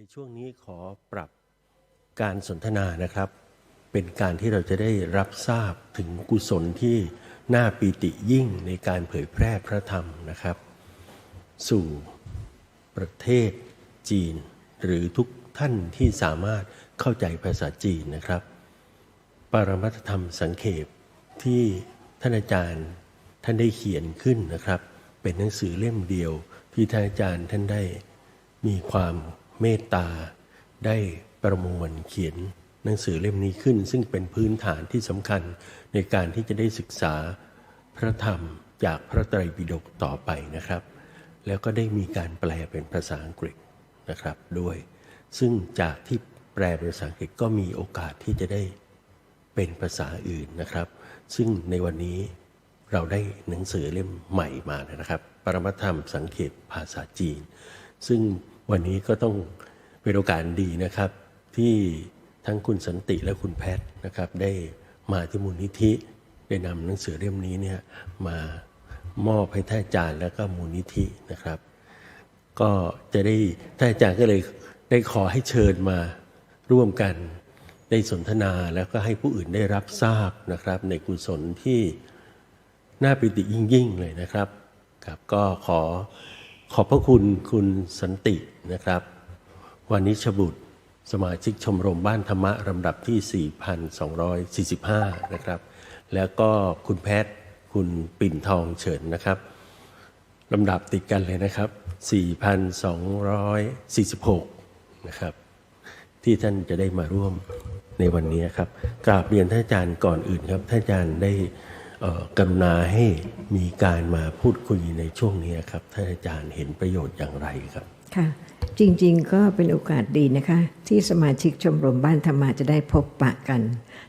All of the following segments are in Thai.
ในช่วงนี้ขอปรับการสนทนานะครับ เป็นการที่เราจะได้รับทราบถึงกุศลที่น่าปีติยิ่งในการเผยแพร่พระธรรมนะครับ สู่ประเทศจีน หรือทุกท่านที่สามารถเข้าใจภาษาจีนนะครับ ปรมัตธรรมสังเขปที่ท่านอาจารย์ท่านได้เขียนขึ้นนะครับ เป็นหนังสือเล่มเดียวที่ท่านอาจารย์ท่านได้มีความ เมตตา ได้ประมวลเขียนหนังสือเล่มนี้ขึ้น ซึ่งเป็นพื้นฐานที่สำคัญในการที่จะได้ศึกษาพระธรรมจากพระไตรปิฎกต่อไปนะครับ แล้วก็ได้มีการแปลเป็นภาษาอังกฤษนะครับด้วย ซึ่งจากที่แปลเป็นภาษาอังกฤษก็มีโอกาสที่จะได้เป็นภาษาอื่นนะครับ ซึ่งในวันนี้เราได้หนังสือเล่มใหม่มานะครับ ปรมัตธรรมสังเขปภาษาจีน ซึ่ง วันนี้ก็ต้องเป็นโอกาสดีนะครับ ที่ทั้งคุณสันติและคุณแพทย์นะครับได้มาที่มูลนิธิได้นำหนังสือเล่มนี้เนี่ยมามอบให้ท่านอาจารย์และก็มูลนิธินะครับ ก็จะได้ท่านอาจารย์ก็เลยได้ขอให้เชิญมาร่วมกันได้สนทนาแล้วก็ให้ผู้อื่นได้รับทราบนะครับ ในกุศลที่น่าปิติยิ่งยิ่งๆเลยนะครับครับก็ขอ ขอบพระคุณคุณสันตินะครับวานิชบุตร สมาชิกชมรมบ้านธรรมะลำดับที่ 4,245 นะครับ แล้วก็คุณแพทย์คุณปิ่นทองเฉินนะครับลำดับติดกันเลยนะครับ 4,246 นะครับ ที่ท่านจะได้มาร่วมในวันนี้ครับกราบเรียนท่านอาจารย์ก่อนอื่นครับท่านอาจารย์ได้ กรุณาให้มีการมาพูดคุยในช่วงนี้ครับท่านอาจารย์เห็นประโยชน์อย่างไรครับค่ะจริงๆ ก็เป็นโอกาสดีนะคะ ที่สมาชิกชมรมบ้านธรรมะจะได้พบปะกัน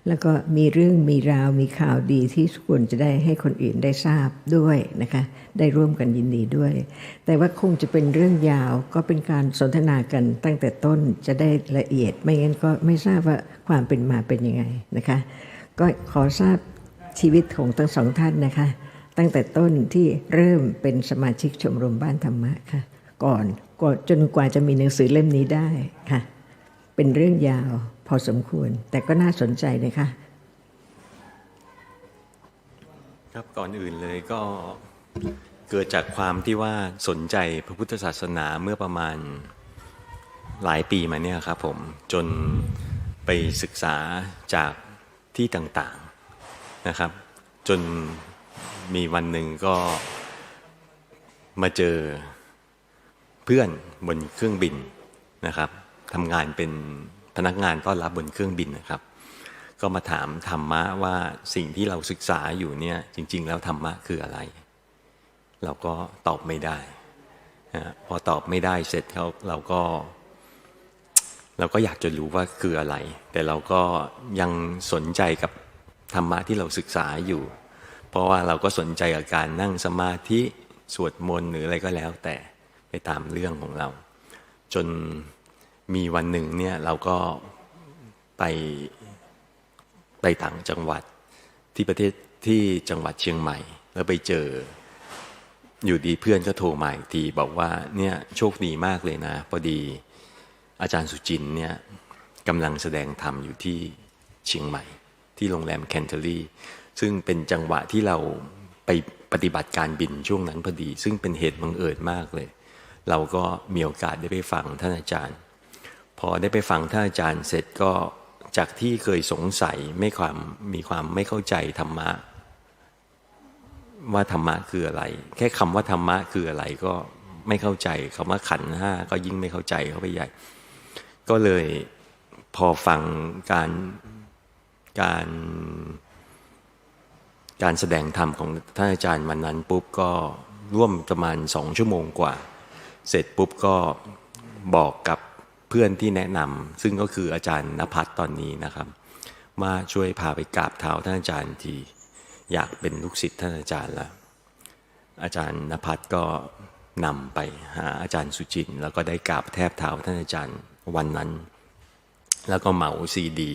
แล้วก็มีเรื่องมีราวมีข่าวดีที่ควรจะได้ให้คนอื่นได้ทราบด้วยนะคะ ได้ร่วมกันยินดีด้วย แต่ว่าคงจะเป็นเรื่องยาวก็เป็นการสนทนากันตั้งแต่ต้นจะได้ละเอียดไม่งั้นก็ไม่ทราบว่าความเป็นมาเป็นยังไงนะคะ ก็ขอทราบ ชีวิตของทั้งสองท่านนะคะ ตั้งแต่ต้นที่เริ่มเป็นสมาชิกชมรมบ้านธรรมะค่ะ ก่อนก่อนจนกว่าจะมีหนังสือเล่มนี้ได้ค่ะ เป็นเรื่องยาวพอสมควร แต่ก็น่าสนใจนะคะครับก่อนอื่นเลยก็เกิดจากความที่ว่าสนใจพระพุทธศาสนาเมื่อประมาณหลายปีมาเนี่ยครับผมจนไปศึกษาจากที่ต่าง นะครับ จนมีวันหนึ่งก็มาเจอเพื่อนบนเครื่องบินนะครับทำงานเป็นพนักงานต้อนรับบนเครื่องบินนะครับ ก็มาถามธรรมะว่าสิ่งที่เราศึกษาอยู่เนี่ยจริง ๆ แล้วธรรมะคืออะไร เราก็ตอบไม่ได้นะพอตอบไม่ได้เสร็จเขาเราก็ เราก็อยากจะรู้ว่าคืออะไร แต่เราก็ยังสนใจกับ ธรรมะที่เราศึกษาอยู่ เพราะว่าเราก็สนใจกับการนั่งสมาธิสวดมนต์หรืออะไรก็แล้ว แต่ไปตามเรื่องของเรา จนมีวันหนึ่งเนี่ยเราก็ไปไปต่างจังหวัดที่ประเทศที่จังหวัดเชียงใหม่ แล้วไปเจออยู่ดีเพื่อนก็โทรมาอีกทีบอกว่าเนี่ยโชคดีมากเลยนะพอดีอาจารย์สุจินเนี่ยกำลังแสดงธรรมอยู่ที่เชียงใหม่ ที่โรงแรมแคนเทอรี่ซึ่งเป็นจังหวะที่เราไปปฏิบัติการบินช่วงนั้นพอดี ซึ่งเป็นเหตุบังเอิญมากเลย เราก็มีโอกาสได้ไปฟังท่านอาจารย์ พอได้ไปฟังท่านอาจารย์เสร็จก็จากที่เคยสงสัยไม่ความมีความไม่เข้าใจธรรมะ ว่าธรรมะคืออะไร แค่คำว่าธรรมะคืออะไรก็ไม่เข้าใจคำว่าขันห้าก็ยิ่งไม่เข้าใจเข้าไปใหญ่ ก็เลยพอฟังการ การการแสดงธรรมของท่านอาจารย์วันนั้นปุ๊บก็ร่วมประมาณสองชั่วโมงกว่า เสร็จปุ๊บก็บอกกับเพื่อนที่แนะนำซึ่งก็คืออาจารย์นภัสตอนนี้นะครับว่าช่วยพาไปกราบเท้าท่านอาจารย์ทีอยากเป็นลูกศิษย์ท่านอาจารย์ล้วอาจารย์นภัสก็นำไปหาอาจารย์สุจิน แล้วก็ได้กราบแทบเท้าท่านอาจารย์วันนั้น แล้วก็เหมาซีดี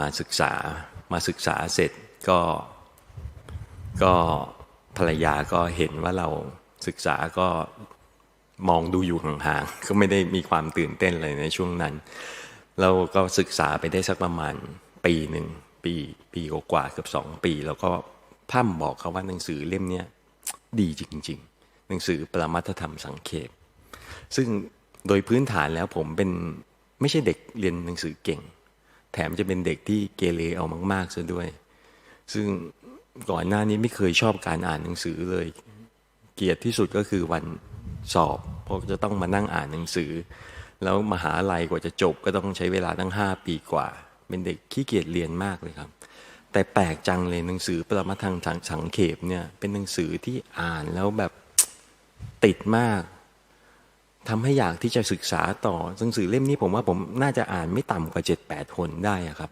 มาศึกษามาศึกษาเสร็จก็ก็ภรรยาก็เห็นว่าเราศึกษาก็มองดูอยู่ห่างๆก็ไม่ได้มีความตื่นเต้นเลยในช่วงนั้น เราก็ศึกษาไปได้สักประมาณปีหนึ่งปีปีกว่าเกือบสองปี แล้วก็พร่ำบอกเขาว่าหนังสือเล่มนี้ดีจริง ๆ หนังสือปรมัตธรรมสังเขปซึ่งโดยพื้นฐานแล้วผมเป็นไม่ใช่เด็กเรียนหนังสือเก่ง แถมจะเป็นเด็กที่เกเรเอามากๆซะด้วย ซึ่งก่อนหน้านี้ไม่เคยชอบการอ่านหนังสือเลย เกลียดที่สุดก็คือวันสอบ เพราะจะต้องมานั่งอ่านหนังสือ แล้วมหาลัยกว่าจะจบก็ต้องใช้เวลาตั้ง 5 ปีกว่า เป็นเด็กขี้เกียจเรียนมากเลยครับ แต่แปลกจังเลยหนังสือปรมาทางทางสังเขปเนี่ยเป็นหนังสือที่อ่านแล้วแบบติดมาก ทำให้อยากที่จะศึกษาต่อหนังสือเล่มนี้ผมว่าผมน่าจะอ่านไม่ต่ำกว่า 7-8 คนได้ครับ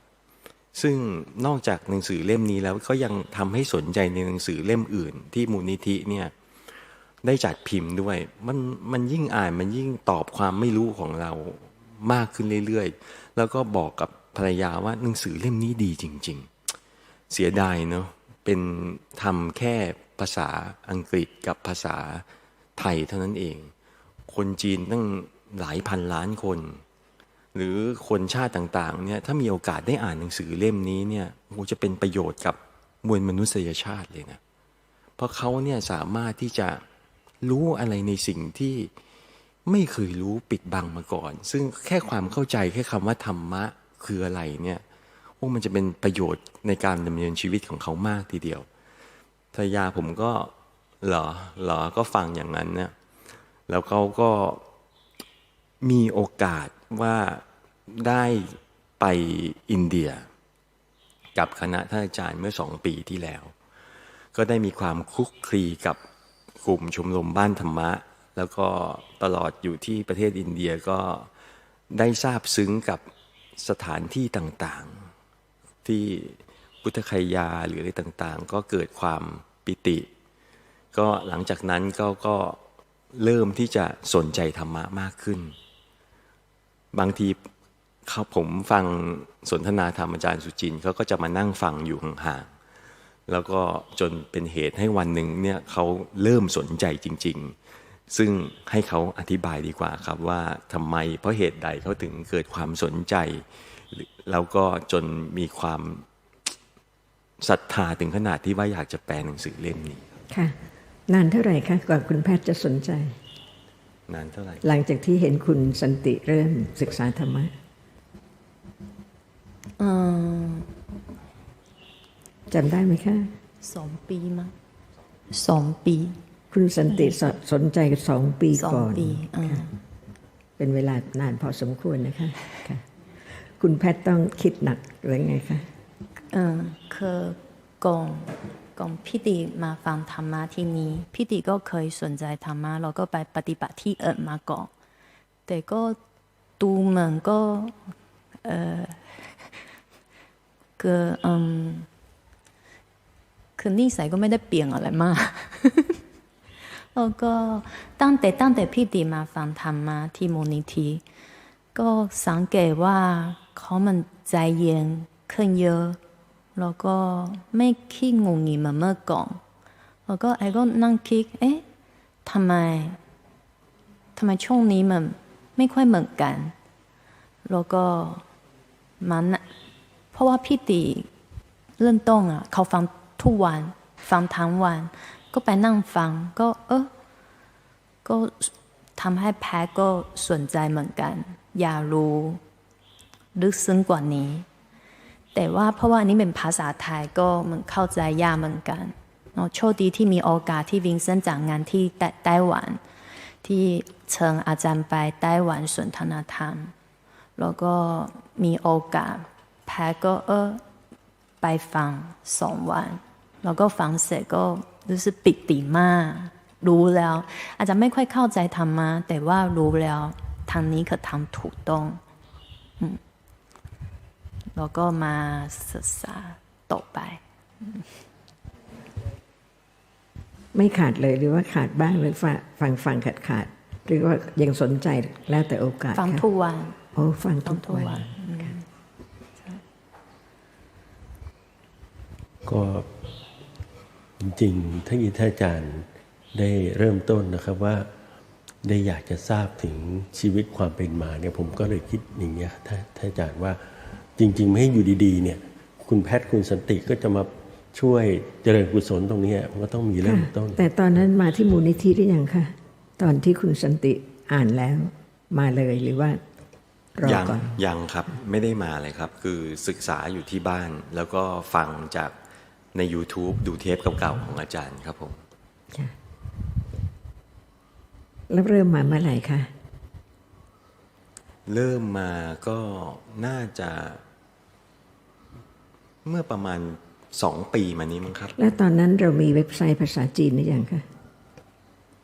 ซึ่งนอกจากหนังสือเล่มนี้แล้วก็ยังทำให้สนใจในหนังสือเล่มอื่น ที่มูลนิธิเนี่ยได้จัดพิมพ์ด้วย มันมันยิ่งอ่านมันยิ่งตอบความไม่รู้ของเรามากขึ้นเรื่อยๆ แล้วก็บอกกับภรรยาว่าหนังสือเล่มนี้ดีจริง ๆ เสียดายเนาะเป็นทำแค่ภาษาอังกฤษกับภาษาไทยเท่านั้นเอง คนจีนตั้งหลายพันล้านคน หรือคนชาติต่างๆเนี่ยถ้ามีโอกาสได้อ่านหนังสือเล่มนี้เนี่ยโอ้จะเป็นประโยชน์กับมวลมนุษยชาติเลยนะเพราะเขาเนี่ยสามารถที่จะรู้อะไรในสิ่งที่ไม่เคยรู้ปิดบังมาก่อน ซึ่งแค่ความเข้าใจแค่คำว่าธรรมะคืออะไรเนี่ยโอ้มันจะเป็นประโยชน์ในการดำเนินชีวิตของเขามากทีเดียวภรรยาผมก็เหรอเหรอก็ฟังอย่างนั้นเนี่ย แล้วเขาก็มีโอกาสว่าได้ไปอินเดีย กับคณะท่านอาจารย์เมื่อสองปีที่แล้ว ก็ได้มีความคลุกคลีกับกลุ่มชมรมบ้านธรรมะ แล้วก็ตลอดอยู่ที่ประเทศอินเดียก็ได้ทราบซึ้งกับสถานที่ต่างๆ ที่พุทธคยาหรืออะไรต่างๆ ก็เกิดความปิติ ก็หลังจากนั้นก็ก็ เริ่มที่จะสนใจธรรมะมากขึ้น บางทีเขาผมฟังสนทนาธรรมอาจารย์สุจินเขาก็จะมานั่งฟังอยู่ห่างๆแล้วก็จนเป็นเหตุให้วันหนึ่งเนี่ยเขาเริ่มสนใจจริง ๆ ซึ่งให้เขาอธิบายดีกว่าครับว่าทำไมเพราะเหตุใดเขาถึงเกิดความสนใจ แล้วก็จนมีความศรัทธาถึงขนาดที่ว่าอยากจะแปลหนังสือเล่มนี้ค่ะ นานเท่าไหร่คะก่อนคุณแพทย์จะสนใจ นานเท่าไหร่ หลังจากที่เห็นคุณสันติเริ่มศึกษาธรรมะ嗯，จำได้ไหมคะสองปีมั้งสองปี คุณสันติสสนใจสองปีสองก่อนปีอืมเป็นเวลานานพอสมควรนะคะค่ะคุณแพทย์ต้องคิดหนักหรือไงคะเออคือก่อน ก่อนพี่ติมาฟังธรรมะที่นี้พี่ติก็เคยสนใจธรรมะแล้วก็ไปปฏิบัติที่เอื่นมาก่อนแต่ก็ดูเหมือนก็เออคืออืมคือนิสัยก็ไม่ได้เปลี่ยนอะไรมากแล้วก็ตั้งแต่ตั้งแต่พี่ติมาฟังธรรมะที่มูลนิธิก็สังเกตว่าเขามันใจเย็นขึ้นเยอะ แล้วก็ไม่ขี้งงงิดเหมือนเมื่อก่อนแล้วก็ไอ้ก็นั่งคิดเอ๊ะทำไมทำไมช่วงนี้มันไม่ค่อยเหมือนกันแล้วก็มันเพราะว่าพี่ตีเริ่มต้นอะ เขาฟังทุกวัน ฟังทั้งวัน ก็ไปนั่งฟัง ก็เออก็ทำให้แพ้ก็สนใจเหมือนกัน อยากรู้ ลึกซึ้งกว่านี้ แต่ว่าเพราะว่านี้เป็นภาษาไทยก็มันเข้าใจยากเหมือนกันเนาะโชคดีที่มีโอกาสที่วินเซนจากงานที่ไต้ไต้หวัน ที่เชิญอาจารย์ไปไต้หวันสนทนาธรรม แล้วก็มีโอกาสแพ้ก็เออไปฟังสองวัน แล้วก็ฟังเสร็จก็รู้สึกปิติมาก รู้แล้ว อาจจะไม่ค่อยเข้าใจธรรมะแต่ว่ารู้แล้วทางนี้คือทำถูกต้อง อืม แล้วก็มาศึกษาต่อไป ไม่ขาดเลยหรือว่าขาดบ้างหรือฟังฟังฟังขาดขาดหรือว่ายังสนใจแล้วแต่โอกาสฟังคะทุกวันโอ้ฟังฟัทุงกทุกวัวันนก็จริงๆท่านอาจารย์ได้เริ่มต้นนะครับว่าได้อยากจะทราบถึงชีวิตความเป็นมาเนี่ยผมก็เลยคิดอย่างเงี้ยถ้าถ้าอาจารย์ว่า จริง ๆ ไม่ให้อยู่ดีๆเนี่ย คุณแพทย์คุณสันติก็จะมาช่วยเจริญกุศลตรงเนี้ยมันก็ต้องมีเริ่มต้น แต่ตอนนั้นมาที่มูลนิธิหรือยังคะตอนที่คุณสันติอ่านแล้วมาเลยหรือว่ารอยังก่อนยังครับไม่ได้มาเลยครับ คือศึกษาอยู่ที่บ้าน แล้วก็ฟังจากใน YouTube ดูเทปเก่าๆของอาจารย์ครับผมค่ะแล้วเริ่มมาเมื่อไหร่คะ เริ่มมาก็น่าจะ เมื่อประมาณสองปีมานี้มั้งครับ แล้วตอนนั้นเรามีเว็บไซต์ภาษาจีนหรือยังคะ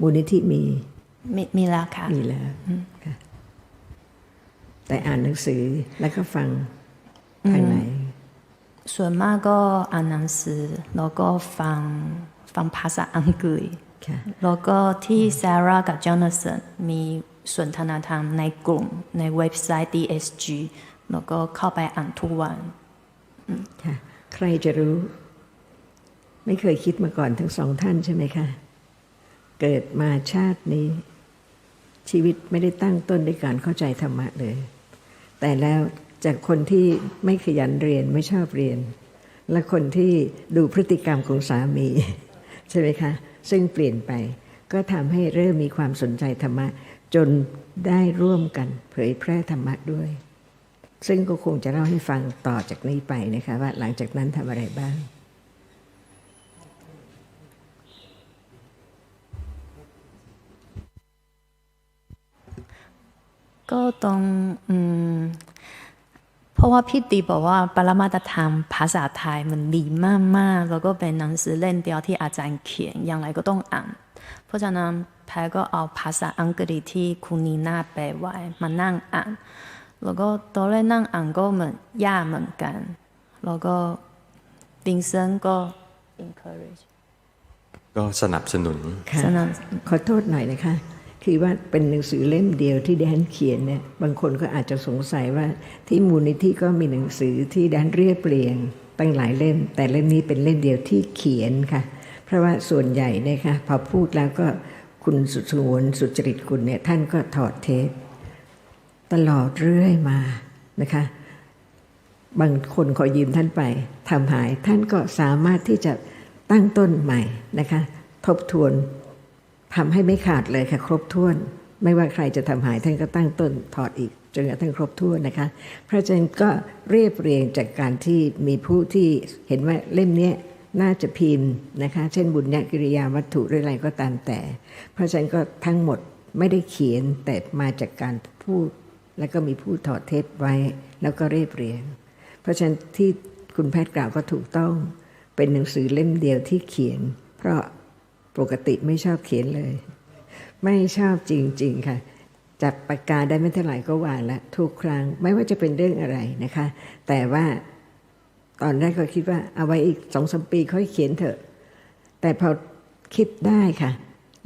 มูลนิธิมีมีมีแล้วค่ะ มีแล้วค่ะ แต่อ่านหนังสือแล้วก็ฟังทางไหน ส่วนมากก็อ่านหนังสือแล้วก็ฟังฟังภาษาอังกฤษค่ะแล้วก็ที่ซาร่ากับจอนาสันมี สนทนาธรรมในกลุ่มในเว็บไซต์ DSG แล้วก็เข้าไปอ่านทุกวันค่ะใครจะรู้ ไม่เคยคิดมาก่อนทั้งสองท่านใช่ไหมคะ เกิดมาชาตินี้ ชีวิตไม่ได้ตั้งต้นด้วยการเข้าใจธรรมะเลย แต่แล้วจากคนที่ไม่ขยันเรียนไม่ชอบเรียน และคนที่ดูพฤติกรรมของสามี ใช่ไหมคะ ซึ่งเปลี่ยนไปก็ทำให้เริ่มมีความสนใจธรรมะ จนได้ร่วมกันเผยแพร่ธรรมะด้วย ซึ่งก็คงจะเล่าให้ฟังต่อจากนี้ไปนะคะว่าหลังจากนั้นทำอะไรบ้างก็ต้องอืมเพราะว่าพี่ตีบอกว่าปรมาตธรรมภาษาไทยมันดีมากๆ แล้วก็เป็นหนังสือเล่มเดียวที่อาจารย์เขียนอย่างไรก็ต้องอ่าน เพราะฉะนั้น แพรก็เอาภาษาอังกฤษที่คุณนีน่าแปลไว้มานั่งอ่านแล้วก็ตอนแรกนั่งอ่านก็เหมือนยากเหมือนกัน แล้วก็วินเซนต์ก็ encourage ก็สนับสนุนค่ะฉะนั้นขอโทษหน่อยนะคะ คือว่าเป็นหนังสือเล่มเดียวที่แดนเขียนเนี่ยบางคนก็อาจจะสงสัยว่าที่มูลนิธิก็มีหนังสือที่แดนเรียบเรียงตั้งหลายเล่ม แต่เล่มนี้เป็นเล่มเดียวที่เขียนค่ะ เพราะว่าส่วนใหญ่เนี่ยค่ะพอพูดแล้วก็ คุณสุสวนสุจริตคุณเนี่ยท่านก็ถอดเทปตลอดเรื่อยมานะคะ บางคนขอยืมท่านไปทำหายท่านก็สามารถที่จะตั้งต้นใหม่นะคะ ทบทวนทำให้ไม่ขาดเลยค่ะ ครบถ้วน ไม่ว่าใครจะทำหายท่านก็ตั้งต้นถอดอีกจนกระทั่งครบถ้วนนะคะพระอาจารย์ก็เรียบเรียงจากการที่มีผู้ที่เห็นว่าเล่มนี้ น่าจะพิมพ์นะคะ เช่นบุญญกิริยาวัตถุหรืออะไรก็ตามแต่ เพราะฉะนั้นก็ทั้งหมดไม่ได้เขียนแต่มาจากการพูด แล้วก็มีผู้ถอดเทปไว้ แล้วก็เรียบเรียง เพราะฉะนั้นที่คุณแพทย์กล่าวก็ถูกต้องเป็นหนังสือเล่มเดียวที่เขียน เพราะปกติไม่ชอบเขียนเลย ไม่ชอบจริง ๆ ค่ะจับปากกาได้ไม่เท่าไหร่ก็วางแล้วทุกครั้งไม่ว่าจะเป็นเรื่องอะไรนะคะ แต่ว่า ตอนแรกก็คิดว่าเอาไว้อีกสองสมปีค่อยเขียนเถอะ แต่พอคิดได้ค่ะ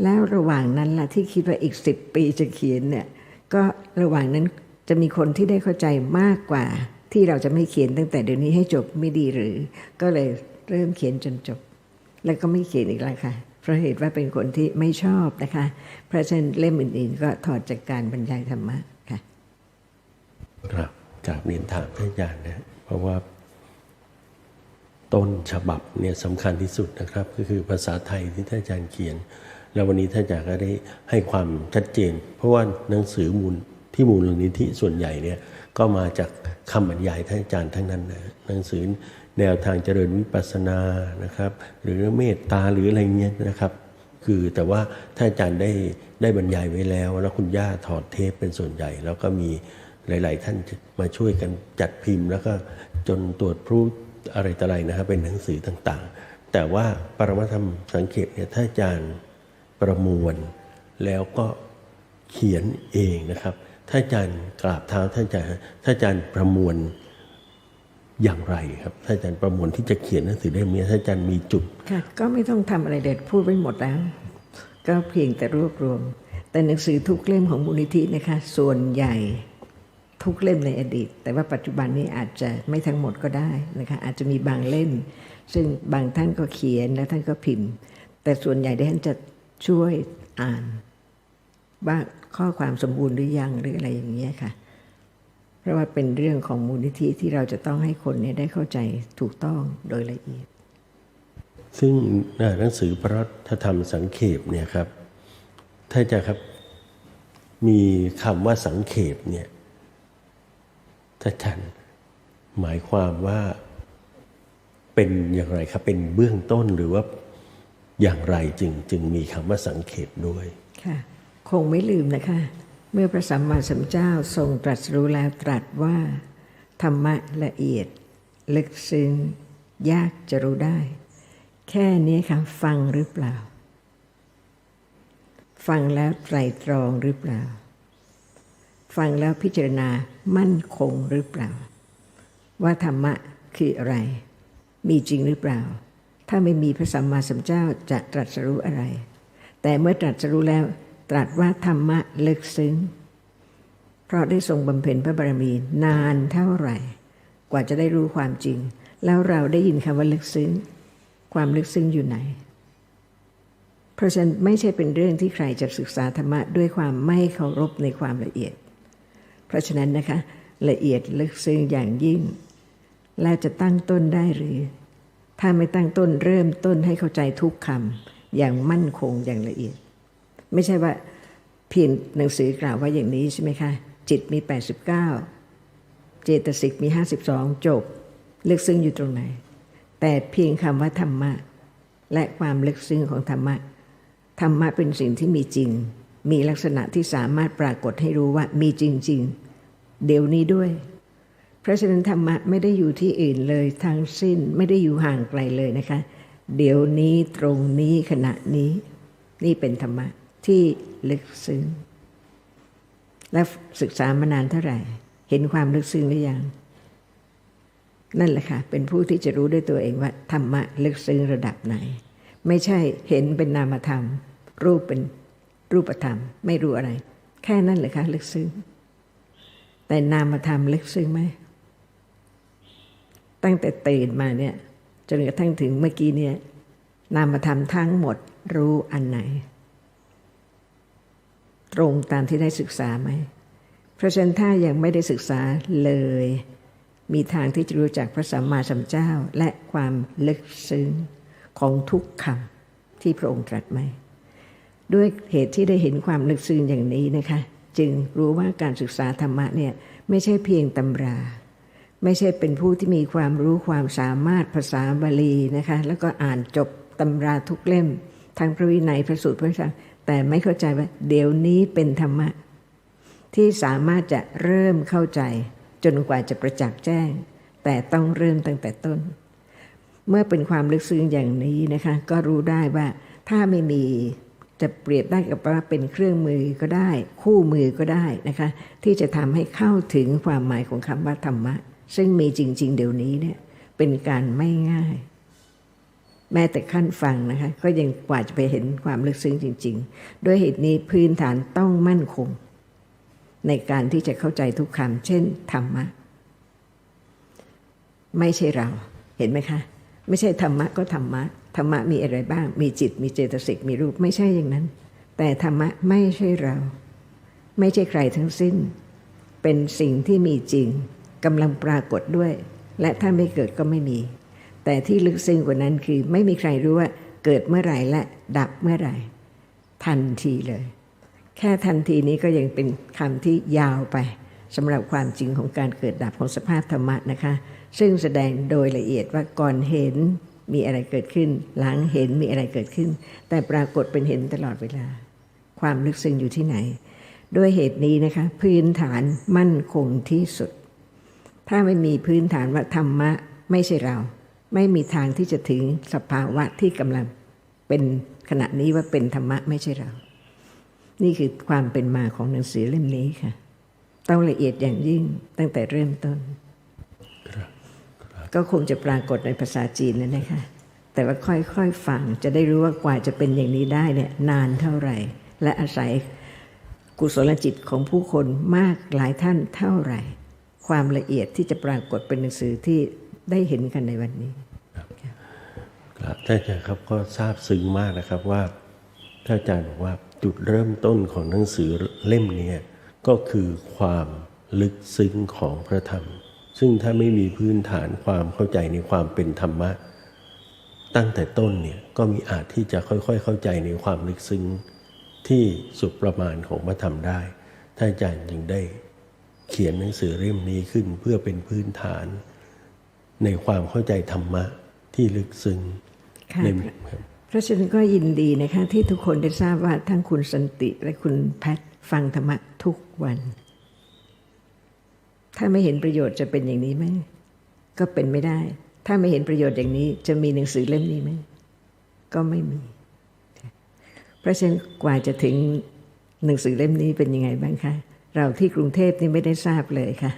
แล้วระหว่างนั้นล่ะที่คิดว่าอีกสิบปีจะเขียนเนี่ยก็ระหว่างนั้นจะมีคนที่ได้เข้าใจมากกว่า ที่เราจะไม่เขียนตั้งแต่เดี๋ยวนี้ให้จบไม่ดีหรือ ก็เลยเริ่มเขียนจนจบ แล้วก็ไม่เขียนอีกแล้วค่ะเพราะเหตุว่าเป็นคนที่ไม่ชอบนะคะ เพราะฉะนั้นเล่มอื่นๆ ก็ถอดจากการบรรยายธรรมะค่ะ ครับกราบเรียนถามท่านอาจารย์นะเพราะว่า ต้นฉบับเนี่ยสำคัญที่สุดนะครับ ก็คือภาษาไทยที่ท่านอาจารย์เขียน แล้ววันนี้ท่านอาจารย์ก็ได้ให้ความชัดเจน เพราะว่าหนังสือมูลที่มูลนิธิส่วนใหญ่เนี่ยก็มาจากคำบรรยายท่านอาจารย์ทั้งนั้นนะหนังสือแนวทางเจริญวิปัสสนานะครับ หรือเมตตาหรืออะไรเงี้ยนะครับ คือแต่ว่าท่านอาจารย์ได้ได้บรรยายไว้แล้ว แล้วคุณย่าถอดเทปเป็นส่วนใหญ่ แล้วก็มีหลาย ๆ ท่านมาช่วยกันจัดพิมพ์ แล้วก็จนตรวจพรู อะไรต่ออะไรนะครับเป็นหนังสือต่างๆ แต่ว่าปรมาธรรมสังเขปเนี่ยท่าอาจารย์ประมวลแล้วก็เขียนเองนะครับท่านอาจารย์กราบเท้าท่านอาจารย์ฮะท่านอาจารย์ประมวลอย่างไรครับท่านอาจารย์ประมวลที่จะเขียนหนังสือเล่มนี้ท่านอาจารย์มีจุดค่ะก็ไม่ต้องทำอะไรเด็ดพูดไปหมดแล้ว ก็เพียงแต่รวบรวม แต่หนังสือทุกเล่มของมูลนิธินะคะ ส่วนใหญ่ ทุกเล่มในอดีต แต่ว่าปัจจุบันนี้อาจจะไม่ทั้งหมดก็ได้นะคะอาจจะมีบางเล่ม ซึ่งบางท่านก็เขียนแล้วท่านก็พิมพ์ แต่ส่วนใหญ่ท่านจะช่วยอ่าน ว่าข้อความสมบูรณ์หรือยังหรืออะไรอย่างเงี้ยค่ะ เพราะว่าเป็นเรื่องของมูลนิธิที่เราจะต้องให้คนเนี่ยได้เข้าใจถูกต้องโดยละเอียด ซึ่งหนังสือพระธรรมสังเขปเนี่ยครับถ้าจะครับมีคำว่าสังเขปเนี่ย ถ้าท่านหมายความว่าเป็นอย่างไรครับ เป็นเบื้องต้นหรือว่าอย่างไรจึงจึงมีคำว่าสังเขปด้วยค่ะคงไม่ลืมนะคะ เมื่อพระสัมมาสัมพุทธเจ้าทรงตรัสรู้แล้วตรัสว่า ธรรมะละเอียด ลึกซึ้งยากจะรู้ได้ แค่นี้ค่ะฟังหรือเปล่า ฟังแล้วไตรตรองหรือเปล่า ฟังแล้วพิจารณามั่นคงหรือเปล่า ว่าธรรมะคืออะไร มีจริงหรือเปล่า ถ้าไม่มีพระสัมมาสัมพุทธเจ้าจะตรัสรู้อะไร แต่เมื่อตรัสรู้แล้วตรัสว่าธรรมะลึกซึ้ง เพราะได้ทรงบำเพ็ญพระบารมีนานเท่าไหร่ กว่าจะได้รู้ความจริง แล้วเราได้ยินคำว่าลึกซึ้ง ความลึกซึ้งอยู่ไหนเพราะฉะนั้นไม่ใช่เป็นเรื่องที่ใครจะศึกษาธรรมะด้วยความไม่เคารพในความละเอียด เพราะฉะนั้นนะคะละเอียดลึกซึ้งอย่างยิ่ง แล้วจะตั้งต้นได้หรือ ถ้าไม่ตั้งต้นเริ่มต้นให้เข้าใจทุกคำอย่างมั่นคงอย่างละเอียด ไม่ใช่ว่าเพียงหนังสือกล่าวว่าอย่างนี้ใช่ไหมคะ จิตมี 89 เจตสิกมี 52 จบลึกซึ้งอยู่ตรงไหน แต่เพียงคำว่าธรรมะ และความลึกซึ้งของธรรมะธรรมะเป็นสิ่งที่มีจริง มีลักษณะที่สามารถปรากฏให้รู้ว่ามีจริง ๆ เดี๋ยวนี้ด้วย เพราะฉะนั้นธรรมะไม่ได้อยู่ที่อื่นเลยทั้งสิ้นไม่ได้อยู่ห่างไกลเลยนะคะ เดี๋ยวนี้ตรงนี้ขณะนี้ นี่เป็นธรรมะที่ลึกซึ้งและศึกษามานานเท่าไหร่ เห็นความลึกซึ้งหรือยังนั่นแหละค่ะ เป็นผู้ที่จะรู้ด้วยตัวเองว่าธรรมะลึกซึ้งระดับไหน ไม่ใช่เห็นเป็นนามธรรม รูปเป็นรูปธรรม ไม่รู้อะไร แค่นั้นแหละค่ะ ลึกซึ้ง แต่นามธรรมลึกซึ้งไหม ตั้งแต่ตื่นมาเนี่ยจนกระทั่งถึงเมื่อกี้เนี่ย นามธรรมทั้งหมดรู้อันไหน ตรงตามที่ได้ศึกษาไหมเพราะฉะนั้นถ้ายังไม่ได้ศึกษาเลย มีทางที่จะรู้จักพระสัมมาสัมพุทธเจ้าและความลึกซึ้งของทุกคำที่พระองค์ตรัสไหม ด้วยเหตุที่ได้เห็นความลึกซึ้งอย่างนี้นะคะ จึงรู้ว่าการศึกษาธรรมะเนี่ยไม่ใช่เพียงตำรา ไม่ใช่เป็นผู้ที่มีความรู้ความสามารถภาษาบาลีนะคะแล้วก็อ่านจบตำราทุกเล่มทั้งพระวินัยพระสูตรพระธรรมแต่ไม่เข้าใจว่าเดี๋ยวนี้เป็นธรรมะ ที่สามารถจะเริ่มเข้าใจ จนกว่าจะประจักษ์แจ้ง แต่ต้องเริ่มตั้งแต่ต้น เมื่อเป็นความลึกซึ้งอย่างนี้นะคะ ก็รู้ได้ว่าถ้าไม่มี จะเปรียบได้กับว่าเป็นเครื่องมือก็ได้ คู่มือก็ได้นะคะที่จะทำให้เข้าถึงความหมายของคำว่าธรรมะ ซึ่งมีจริง ๆ เดี๋ยวนี้เนี่ยเป็นการไม่ง่าย แม้แต่ขั้นฟังนะคะก็ยังกว่าจะไปเห็นความลึกซึ้งจริง ๆ ด้วยเหตุนี้พื้นฐานต้องมั่นคง ในการที่จะเข้าใจทุกคำเช่น ธรรมะ ไม่ใช่เราเห็นไหมคะ ไม่ใช่ธรรมะก็ธรรมะธรรมะมีอะไรบ้าง มีจิตมีเจตสิกมีรูปไม่ใช่อย่างนั้น แต่ธรรมะไม่ใช่เรา ไม่ใช่ใครทั้งสิ้น เป็นสิ่งที่มีจริงกำลังปรากฏด้วย และถ้าไม่เกิดก็ไม่มี แต่ที่ลึกซึ้งกว่านั้นคือไม่มีใครรู้ว่าเกิดเมื่อไหร่และดับเมื่อไหร่ ทันทีเลย แค่ทันทีนี้ก็ยังเป็นคำที่ยาวไป สำหรับความจริงของการเกิดดับของสภาพธรรมะนะคะ ซึ่งแสดงโดยละเอียดว่าก่อนเห็นมีอะไรเกิดขึ้น หลังเห็นมีอะไรเกิดขึ้น แต่ปรากฏเป็นเห็นตลอดเวลา ความลึกซึ้งอยู่ที่ไหน ด้วยเหตุนี้นะคะ พื้นฐานมั่นคงที่สุด ถ้าไม่มีพื้นฐานว่าธรรมะไม่ใช่เรา ไม่มีทางที่จะถึงสภาวะที่กำลังเป็นขณะนี้ว่าเป็นธรรมะไม่ใช่เรา นี่คือความเป็นมาของหนังสือเล่มนี้ค่ะ ต้องละเอียดอย่างยิ่งตั้งแต่เริ่มต้น ก็คงจะปรากฏในภาษาจีนแล้วนะคะแต่ว่าค่อยๆฟังจะได้รู้ว่ากว่าจะเป็นอย่างนี้ได้เนี่ยนานเท่าไหร่ และอาศัยกุศลจิตของผู้คนมากหลายท่านเท่าไหร่ ความละเอียดที่จะปรากฏเป็นหนังสือที่ได้เห็นกันในวันนี้ครับท่านอาจารย์ครับก็ทราบซึ้งมากนะครับว่าท่านอาจารย์บอกว่าจุดเริ่มต้นของหนังสือเล่มเนี้ย ก็คือความลึกซึ้งของพระธรรม ซึ่งถ้าไม่มีพื้นฐานความเข้าใจในความเป็นธรรมะ ตั้งแต่ต้นเนี่ยก็มีอาจที่จะค่อยๆ เข้าใจในความลึกซึ้งที่สุดประมาณของพระธรรมได้ ท่านอาจารย์จึงได้เขียนหนังสือเล่มนี้ขึ้นเพื่อเป็นพื้นฐาน ในความเข้าใจธรรมะที่ลึกซึ้งค่ะในเพราะฉะนั้นก็ยินดีนะคะที่ทุกคนได้ทราบว่าทั้งคุณสันติและคุณแพทย์ ฟังธรรมะทุกวัน ถ้าไม่เห็นประโยชน์จะเป็นอย่างนี้ไหม ก็เป็นไม่ได้ ถ้าไม่เห็นประโยชน์อย่างนี้ จะมีหนังสือเล่มนี้ไหม ก็ไม่มี เพราะฉะนั้นกว่าจะถึงหนังสือเล่มนี้เป็นยังไงบ้างคะ เราที่กรุงเทพนี่ไม่ได้ทราบเลยค่ะ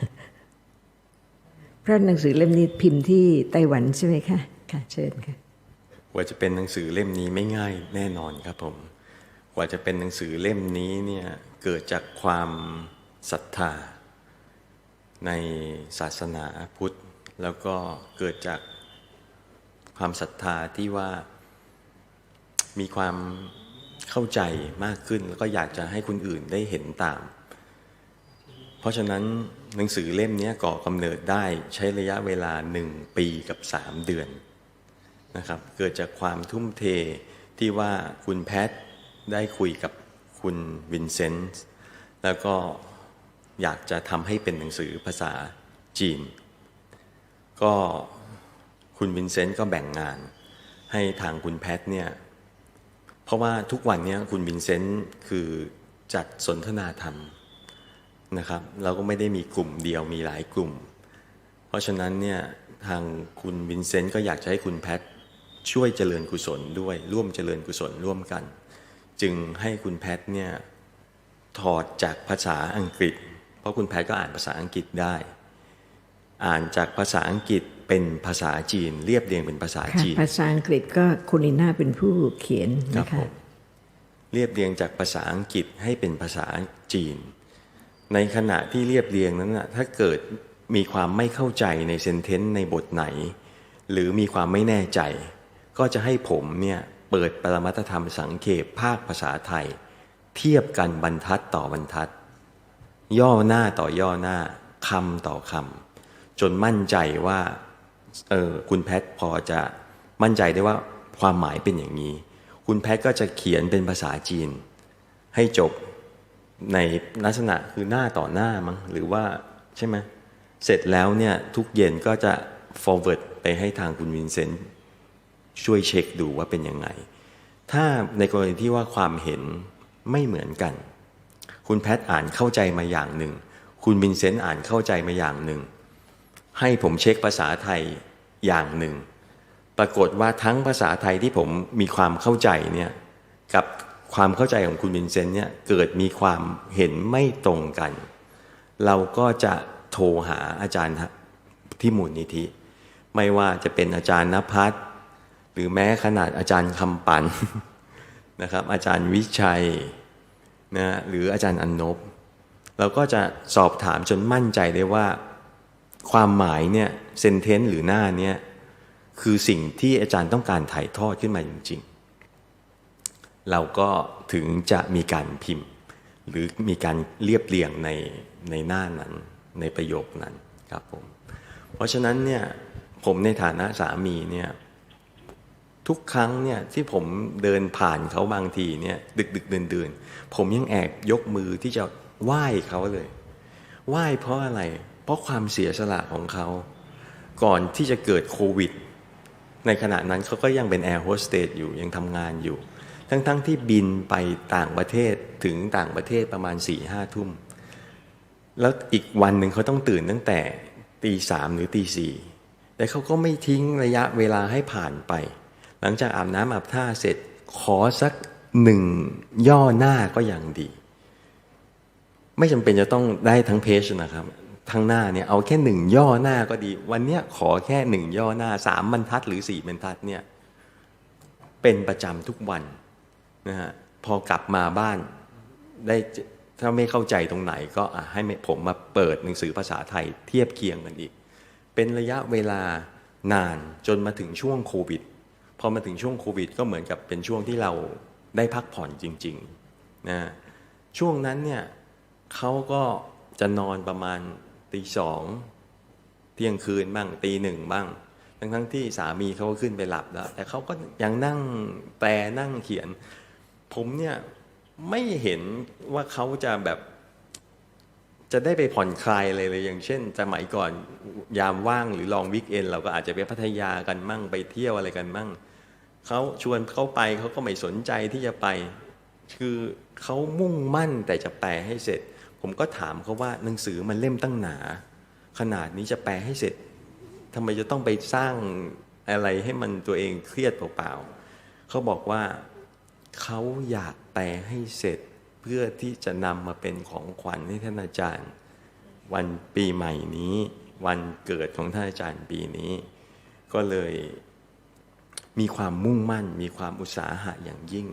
เพราะหนังสือเล่มนี้พิมพ์ที่ไต้หวันใช่ไหมคะ ค่ะ เชิญค่ะ ว่าจะเป็นหนังสือเล่มนี้ไม่ง่ายแน่นอนครับผม กว่าจะเป็นหนังสือเล่มนี้เนี่ยเกิดจากความศรัทธา ในศาสนาพุทธ แล้วก็เกิดจากความศรัทธาที่ว่ามีความเข้าใจมากขึ้น แล้วก็อยากจะให้คนอื่นได้เห็นตาม เพราะฉะนั้นหนังสือเล่มนี้ก่อกำเนิดได้ใช้ระยะเวลาหนึ่งปีกับสามเดือนนะครับ เกิดจากความทุ่มเทที่ว่าคุณแพท ได้คุยกับคุณวินเซนต์แล้วก็อยากจะทำให้เป็นหนังสือภาษาจีน ก็คุณวินเซนต์ก็แบ่งงานให้ทางคุณแพทเนี่ย เพราะว่าทุกวันนี้คุณวินเซนต์คือจัดสนทนาธรรมนะครับเราก็ไม่ได้มีกลุ่มเดียวมีหลายกลุ่ม เพราะฉะนั้นเนี่ยทางคุณวินเซนต์ก็อยากจะให้คุณแพทช่วยเจริญกุศลด้วยร่วมเจริญกุศลร่วมกัน จึงให้คุณแพทเนี่ยถอดจากภาษาอังกฤษ เพราะคุณแพทก็อ่านภาษาอังกฤษได้ อ่านจากภาษาอังกฤษเป็นภาษาจีน เรียบเรียงเป็นภาษาค่ะจีน ภาษาอังกฤษก็คุณลีน่าเป็นผู้เขียนครับนะผคะมเรียบเรียงจากภาษาอังกฤษให้เป็นภาษาจีน ในขณะที่เรียบเรียงนั้นนะถ้าเกิดมีความไม่เข้าใจในเซนเทนต์ในบทไหน หรือมีความไม่แน่ใจ ก็จะให้ผมเนี่ย เปิดปรมัตธรรมสังเขปภาคภาษาไทย เทียบกันบรรทัดต่อบรรทัด ย่อหน้าต่อย่อหน้าคำต่อคำจนมั่นใจว่าเออคุณแพทย์พอจะมั่นใจได้ว่าความหมายเป็นอย่างนี้ คุณแพทย์ก็จะเขียนเป็นภาษาจีน ให้จบในลักษณะคือหน้าต่อหน้ามั้งหรือว่าใช่ไหมเสร็จแล้วเนี่ยทุกเย็นก็จะ forward ไปให้ทางคุณวินเซนต์ ช่วยเช็คดูว่าเป็นยังไง ถ้าในกรณีที่ว่าความเห็นไม่เหมือนกัน คุณแพทย์อ่านเข้าใจมาอย่างหนึ่ง คุณวินเซนต์อ่านเข้าใจมาอย่างหนึ่ง ให้ผมเช็คภาษาไทยอย่างหนึ่ง ปรากฏว่าทั้งภาษาไทยที่ผมมีความเข้าใจเนี่ยกับความเข้าใจของคุณวินเซนต์เนี่ยเกิดมีความเห็นไม่ตรงกัน เราก็จะโทรหาอาจารย์ที่มูลนิธิ ไม่ว่าจะเป็นอาจารย์นภัส หรือแม้ขนาดอาจารย์คำปันนะครับ อาจารย์วิชัยนะหรืออาจารย์อนนบ เราก็จะสอบถามจนมั่นใจได้ว่า ความหมายเนี่ยเซนเทนต์หรือหน้าเนี่ยคือสิ่งที่อาจารย์ต้องการถ่ายทอดขึ้นมาจริง ๆ เราก็ถึงจะมีการพิมพ์ หรือมีการเรียบเรียงในในหน้านั้นในประโยคนั้นครับผมเพราะฉะนั้นเนี่ยผมในฐานะสามีเนี่ย ทุกครั้งเนี่ยที่ผมเดินผ่านเขาบางทีเนี่ยดึกดึกเดินเดินผมยังแอบยกมือที่จะไหว้เขาเลยไหว้เพราะอะไร เพราะความเสียสละของเขา ก่อนที่จะเกิดโควิด ในขณะนั้นเขาก็ยังเป็นแอร์โฮสเตสอยู่ยังทำงานอยู่ ทั้งๆทที่บินไปต่างประเทศถึงต่างประเทศประมาณ4ี่ห้าทุ่ม แล้วอีกวันหนึ่งเขาต้องตื่นตั้งแต่ตีสามหรือตีสี่แต่เขาก็ไม่ทิ้งระยะเวลาให้ผ่านไป หลังจากอาบน้ำอาบท่าเสร็จขอสักหนึ่งย่อหน้าก็ยังดี ไม่จำเป็นจะต้องได้ทั้งเพจนะครับทั้งหน้าเนี่ยเอาแค่หนึ่งย่อหน้าก็ดี วันเนี้ยขอแค่หนึ่งย่อหน้าสามบรรทัดหรือสี่บรรทัดเนี่ยเป็นประจำทุกวันนะฮะพอกลับมาบ้านได้ถ้าไม่เข้าใจตรงไหนก็ให้ผมมาเปิดหนังสือภาษาไทยเทียบเคียงกันอีก เป็นระยะเวลานานจนมาถึงช่วงโควิด อมาถึงช่วงโควิด ก็เหมือนกับเป็นช่วงที่เราได้พักผ่อนจริงนะช่วงนั้นเนี่ยเขาก็จะนอนประมาณตีสองเที่ยงคืนบ้างตีหนึ่งบ้าง ทั้งทั้งที่สามีเขาก็ขึ้นไปหลับแล้ว แต่เขาก็ยังนั่งแปลนั่งเขียน ผมเนี่ยไม่เห็นว่าเขาจะแบบจะได้ไปผ่อนคลายเลยเลยอย่างเช่นสมัยก่อนยามว่างหรือลองวิกเอนเราก็อาจจะไปพัทยากันมั่งไปเที่ยวอะไรกันมั่ง เขาชวนเขาไปเขาก็ไม่สนใจที่จะไป คือเขามุ่งมั่นแต่จะแปลให้เสร็จ ผมก็ถามเขาว่าหนังสือมันเล่มตั้งหนา ขนาดนี้จะแปลให้เสร็จทำไมจะต้องไปสร้างอะไรให้มันตัวเองเครียดเปล่าๆเขาบอกว่าเขาอยากแปลให้เสร็จเพื่อที่จะนำมาเป็นของขวัญให้ท่านอาจารย์ วันปีใหม่นี้ วันเกิดของท่านอาจารย์ปีนี้ ก็เลย มีความมุ่งมั่น มีความอุตสาหะอย่างยิ่ง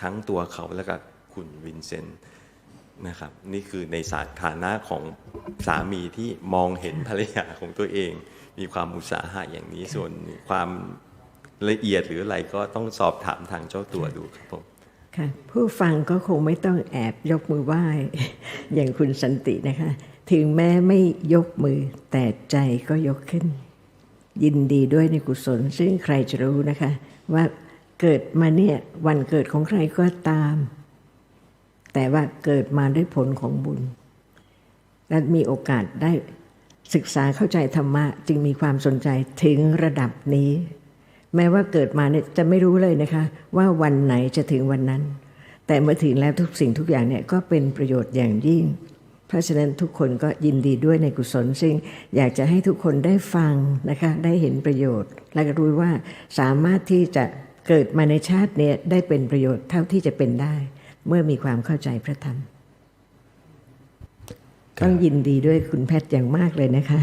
ทั้งตัวเขาและก็คุณวินเซนต์นะครับนี่คือในสถานะของสามีที่มองเห็นภรรยาของตัวเอง มีความอุตสาหะอย่างนี้ส่วนความละเอียดหรืออะไรก็ต้องสอบถามทางเจ้าตัวดูครับผมค่ะผู้ฟังก็คงไม่ต้องแอบยกมือไหว้ อย่างคุณสันตินะคะ ถึงแม้ไม่ยกมือแต่ใจก็ยกขึ้น ยินดีด้วยในกุศล ซึ่งใครจะรู้นะคะ ว่าเกิดมาเนี่ยวันเกิดของใครก็ตาม แต่ว่าเกิดมาด้วยผลของบุญ และมีโอกาสได้ศึกษาเข้าใจธรรมะจึงมีความสนใจถึงระดับนี้ แม้ว่าเกิดมาเนี่ยจะไม่รู้เลยนะคะ ว่าวันไหนจะถึงวันนั้น แต่เมื่อถึงแล้วทุกสิ่งทุกอย่างเนี่ยก็เป็นประโยชน์อย่างยิ่ง เพราะฉะนั้นทุกคนก็ยินดีด้วยในกุศล ซึ่งอยากจะให้ทุกคนได้ฟังนะคะได้เห็นประโยชน์ และก็รู้ว่าสามารถที่จะเกิดมาในชาติเนี้ได้เป็นประโยชน์เท่าที่จะเป็นได้ เมื่อมีความเข้าใจพระธรรมครับต้องยินดีด้วยคุณแพทย์อย่างมากเลยนะคะค่ะ